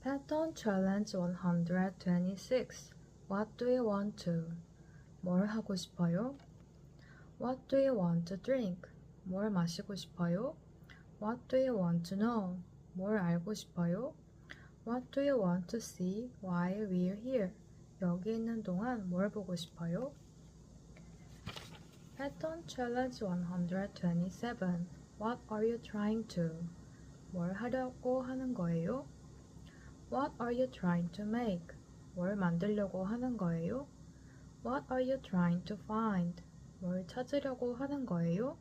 Pattern Challenge 126. What do you want to? 뭘 하고 싶어요? What do you want to drink? 뭘 마시고 싶어요? What do you want to know? 뭘 알고 싶어요? What do you want to see while we're here? 여기 있는 동안 뭘 보고 싶어요? Pattern Challenge 127. What are you trying to? 뭘 하려고 하는 거예요? What are you trying to make? 뭘 만들려고 하는 거예요? What are you trying to find? 뭘 찾으려고 하는 거예요?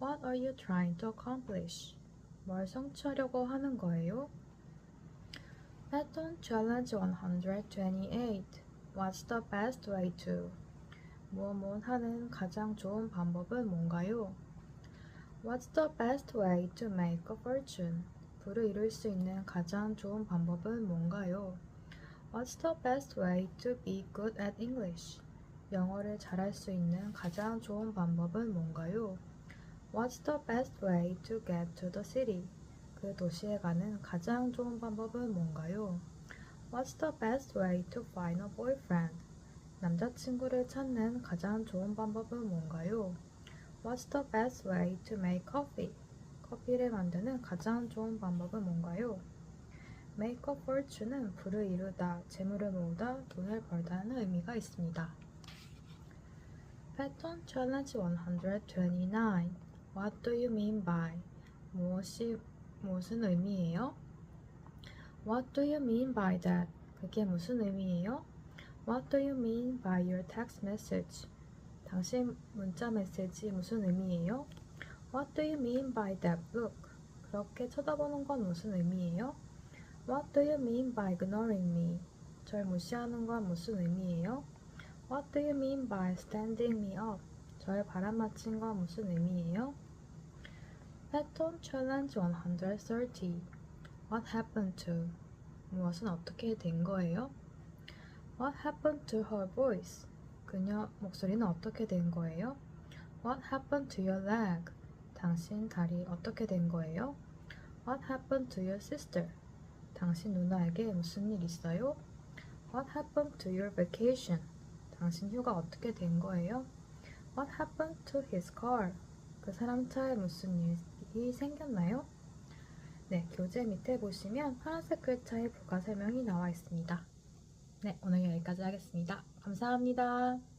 What are you trying to accomplish? 뭘 성취하려고 하는 거예요? Pattern Challenge 128. What's the best way to? 무엇 하는 가장 좋은 방법은 뭔가요? What's the best way to make a fortune? 부를 이룰 수 있는 가장 좋은 방법은 뭔가요? What's the best way to be good at English? 영어를 잘할 수 있는 가장 좋은 방법은 뭔가요? What's the best way to get to the city? 그 도시에 가는 가장 좋은 방법은 뭔가요? What's the best way to find a boyfriend? 남자친구를 찾는 가장 좋은 방법은 뭔가요? What's the best way to make coffee? 커피를 만드는 가장 좋은 방법은 뭔가요? A fortune은 부를 이루다, 재물을 모으다, 돈을 벌다는 의미가 있습니다. Pattern Challenge 129. What do you mean by? 무엇이 무슨 의미예요? What do you mean by that? 그게 무슨 의미예요? What do you mean by your text message? 당신 문자 메시지 무슨 의미예요? What do you mean by that look? 그렇게 쳐다보는 건 무슨 의미예요? What do you mean by ignoring me? 절 무시하는 건 무슨 의미예요? What do you mean by standing me up? 절 바람맞힌 건 무슨 의미예요? Pattern Challenge 130. What happened to? 무엇은 어떻게 된 거예요? What happened to her voice? 그녀 목소리는 어떻게 된 거예요? What happened to your leg? 당신 다리 어떻게 된 거예요? What happened to your sister? 당신 누나에게 무슨 일 있어요? What happened to your vacation? 당신 휴가 어떻게 된 거예요? What happened to his car? 그 사람 차에 무슨 일이 생겼나요? 네, 교재 밑에 보시면 파란색 글자의 부가 설명이 나와 있습니다. 네, 오늘 여기까지 하겠습니다. 감사합니다.